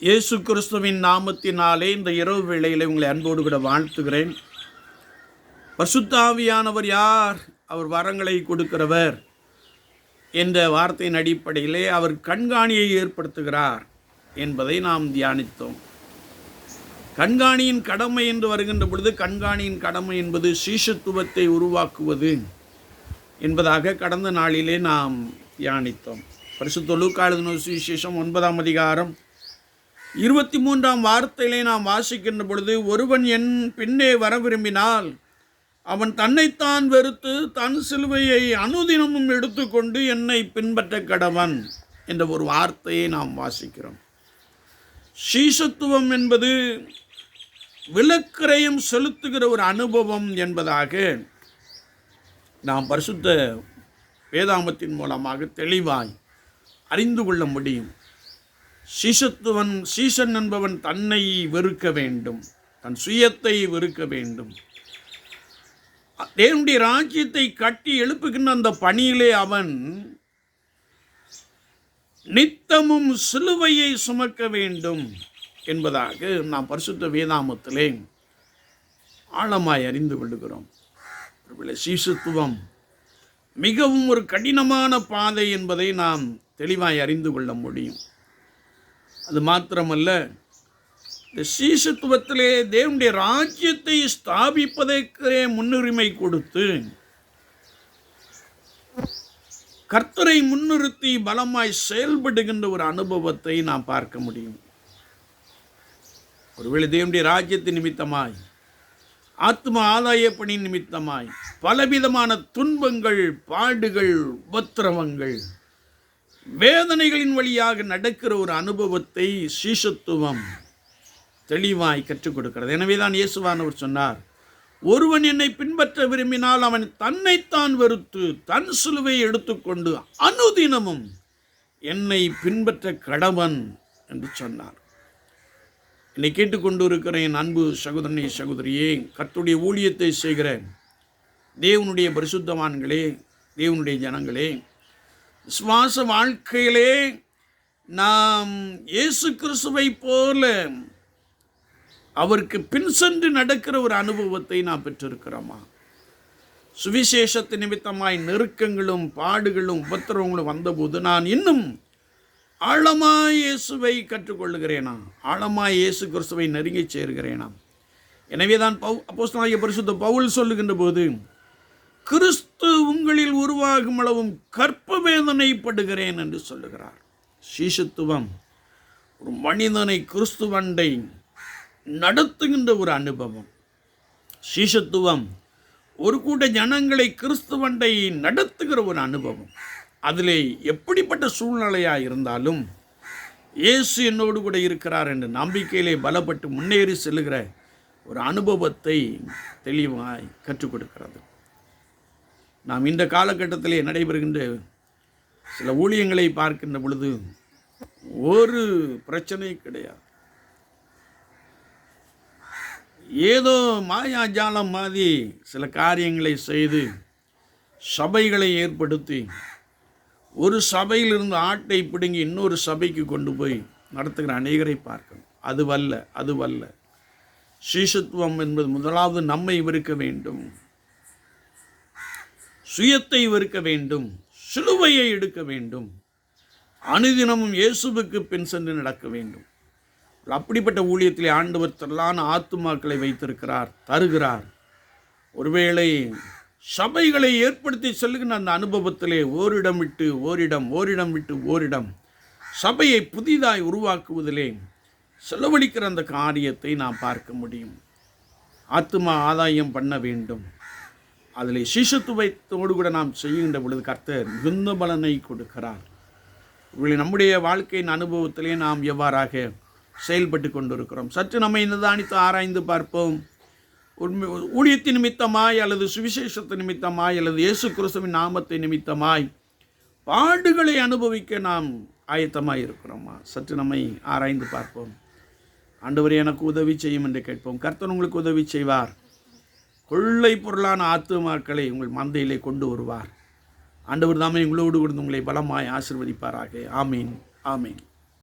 இயேசு கிறிஸ்துவின் நாமத்தினாலே இந்த இரவு வேளையிலே உங்களை அன்போடு கூட வாழ்த்துகிறேன். பசுத்தாவியானவர் யார்? அவர் வரங்களை கொடுக்கிறவர் என்ற வார்த்தையின் அடிப்படையிலே அவர் கண்காணியை ஏற்படுத்துகிறார் என்பதை நாம் தியானித்தோம். கண்காணியின் கடமை என்று வருகின்ற பொழுது கண்காணியின் கடமை என்பது சீஷத்துவத்தை உருவாக்குவது என்பதாக கடந்த நாளிலே நாம் தியானித்தோம். பரிசு லூக்காளுதின சுவிசேஷம் ஒன்பதாம் அதிகாரம் இருபத்தி மூன்றாம் வார்த்தையிலே நாம் வாசிக்கின்ற பொழுது ஒருவன் என் பின்னே வர விரும்பினால் அவன் தன்னைத்தான் வெறுத்து தன் சிலுவையை அனுதினமும் எடுத்துக்கொண்டு என்னை பின்பற்ற கடவன் என்ற ஒரு வார்த்தையை நாம் வாசிக்கிறோம். சீசத்துவம் என்பது விளக்கரையும் செலுத்துகிற ஒரு அனுபவம் என்பதாக நாம் பரிசுத்த வேதாமத்தின் மூலமாக தெளிவாய் அறிந்து கொள்ள முடியும். சீசத்துவன் சீசன் என்பவன் தன்னை வெறுக்க வேண்டும். தன் சுயத்தை வெறுக்க வேண்டும். தேவனுடைய ராஜ்யத்தை கட்டி எழுப்புகின்ற அந்த பணியிலே அவன் நித்தமும் சிலுவையை சுமக்க வேண்டும் என்பதாக நாம் பரிசுத்த வேதாமத்திலே ஆழமாய் அறிந்து கொள்கிறோம் சீசுத்துவம் மிகவும் ஒரு கடினமான பாதை என்பதை நாம் தெளிவாய் அறிந்து கொள்ள முடியும். அது மாத்திரமல்ல இந்த சீசத்துவத்திலே தேவனுடைய ராஜ்யத்தை ஸ்தாபிப்பதற்கே முன்னுரிமை கொடுத்து கர்த்தரை முன்னிறுத்தி பலமாய் செயல்படுகின்ற ஒரு அனுபவத்தை நாம் பார்க்க முடியும். ஒருவேளை தேவனுடைய ராஜ்யத்தை நிமித்தமாய் ஆத்ம ஆதாய பணி நிமித்தமாய் பலவிதமான துன்பங்கள் பாடுகள் உபத்திரவங்கள் வேதனைகளின் வழியாக நடக்கிற ஒரு அனுபவத்தை சீசத்துவம் தெளிவாய் கற்றுக் கொடுக்கிறது. எனவே தான் இயேசுவானவர் சொன்னார் ஒருவன் என்னை பின்பற்ற விரும்பினால் அவன் தன்னைத்தான் வெறுத்து தன் சிலுவை எடுத்துக்கொண்டு அனுதினமும் என்னை பின்பற்ற கடவன் என்று சொன்னார். என்னை கேட்டுக்கொண்டு இருக்கிற என் அன்பு சகோதரனே சகோதரியே கத்துடைய ஊழியத்தை செய்கிற தேவனுடைய பரிசுத்தவான்களே தேவனுடைய ஜனங்களே சுவாச வாழ்க்கையிலே நாம் இயேசு கிறிஸ்துவை போல அவருக்கு பின் சென்று நடக்கிற ஒரு அனுபவத்தை நாம் பெற்றிருக்கிறோமா? சுவிசேஷத்து நிமித்தமாய் நெருக்கங்களும் பாடுகளும் உபத்திரவங்களும் வந்தபோது நான் இன்னும் ஆழமாய் இயேசுவை கற்றுக்கொள்ளுகிறேனா? ஆழமாய் இயேசு கிறிஸ்துவை நெருங்கி சேர்கிறேனா? எனவே தான் பவு அப்போஸ்தலாகிய பரிசுத்த பவுல் சொல்லுகின்ற போது கிறிஸ்து உங்களில் உருவாகும் அளவும் கற்ப வேதனைப்படுகிறேன் என்று சொல்லுகிறார். சீசத்துவம் ஒரு மனிதனை கிறிஸ்துவண்டை நடத்துகின்ற ஒரு அனுபவம். சீசத்துவம் ஒரு கூட்ட ஜனங்களை கிறிஸ்துவண்டை நடத்துகிற ஒரு அனுபவம். அதிலே எப்படிப்பட்ட சூழ்நிலையாக இருந்தாலும் இயேசு என்னோடு கூட இருக்கிறார் என்ற நம்பிக்கையிலே பலப்பட்டு முன்னேறி செல்லுகிற ஒரு அனுபவத்தை தெளிவாய் கற்றுக் கொடுக்கிறது. நாம் இந்த காலகட்டத்திலே நடைபெறுகின்ற சில ஊழியங்களை பார்க்கின்ற பொழுது ஒரு பிரச்சனை கிடையாது. ஏதோ மாயாஜாலம் மாதிரி சில காரியங்களை செய்து சபைகளை ஏற்படுத்தி ஒரு சபையிலிருந்து ஆட்டை பிடுங்கி இன்னொரு சபைக்கு கொண்டு போய் நடத்துகிற அநேகரை பார்க்கணும். அதுவல்ல அதுவல்ல. சீசத்துவம் என்பது முதலாவது நம்மை இருக்க வேண்டும். சுயத்தை வெறுக்க வேண்டும் சிலுவையை எடுக்க வேண்டும். அனுதினமும் இயேசுவுக்கு பின் சென்று நடக்க வேண்டும். அப்படிப்பட்ட ஊழியத்திலே ஆண்டவர் திரளான ஆத்துமாக்களை வைத்திருக்கிறார் தருகிறார். ஒருவேளை சபைகளை ஏற்படுத்தி செல்கின்ற அந்த அனுபவத்திலே ஓரிடம் விட்டு ஓரிடம் ஓரிடம் விட்டு ஓரிடம் சபையை புதிதாய் உருவாக்குவதிலே செலவழிக்கிற அந்த காரியத்தை நாம் பார்க்க முடியும். ஆத்துமா ஆதாயம் பண்ண வேண்டும். அதில் சிசுத்துவத்தோடு கூட நாம் செய்கின்ற பொழுது கர்த்தர் மிகுந்த பலனை கொடுக்கிறார். இவர்களை நம்முடைய வாழ்க்கையின் அனுபவத்திலே நாம் எவ்வாறாக செயல்பட்டு கொண்டிருக்கிறோம்? சற்று நம்மை நிதானித்து ஆராய்ந்து பார்ப்போம். உண்மை ஊழியத்தின் நிமித்தமாய் அல்லது சுவிசேஷத்து நிமித்தமாய் அல்லது இயேசு கிறிஸ்துவின் நாமத்தை நிமித்தமாய் பாடுகளை அனுபவிக்க நாம் ஆயத்தமாக இருக்கிறோமா? சற்று நம்மை ஆராய்ந்து பார்ப்போம். ஆண்டவர் எனக்கு உதவி செய்யும் என்று கேட்போம். கர்த்தன் உங்களுக்கு உதவி செய்வார். கொள்ளை பொருளான ஆத்துமாக்களை உங்கள் மந்தையிலே கொண்டு வருவார். ஆண்டவர் தாமே உங்களோடு கொடுத்து உங்களை பலமாய் ஆசிர்வதிப்பாராக. ஆமீன். ஆமீன்.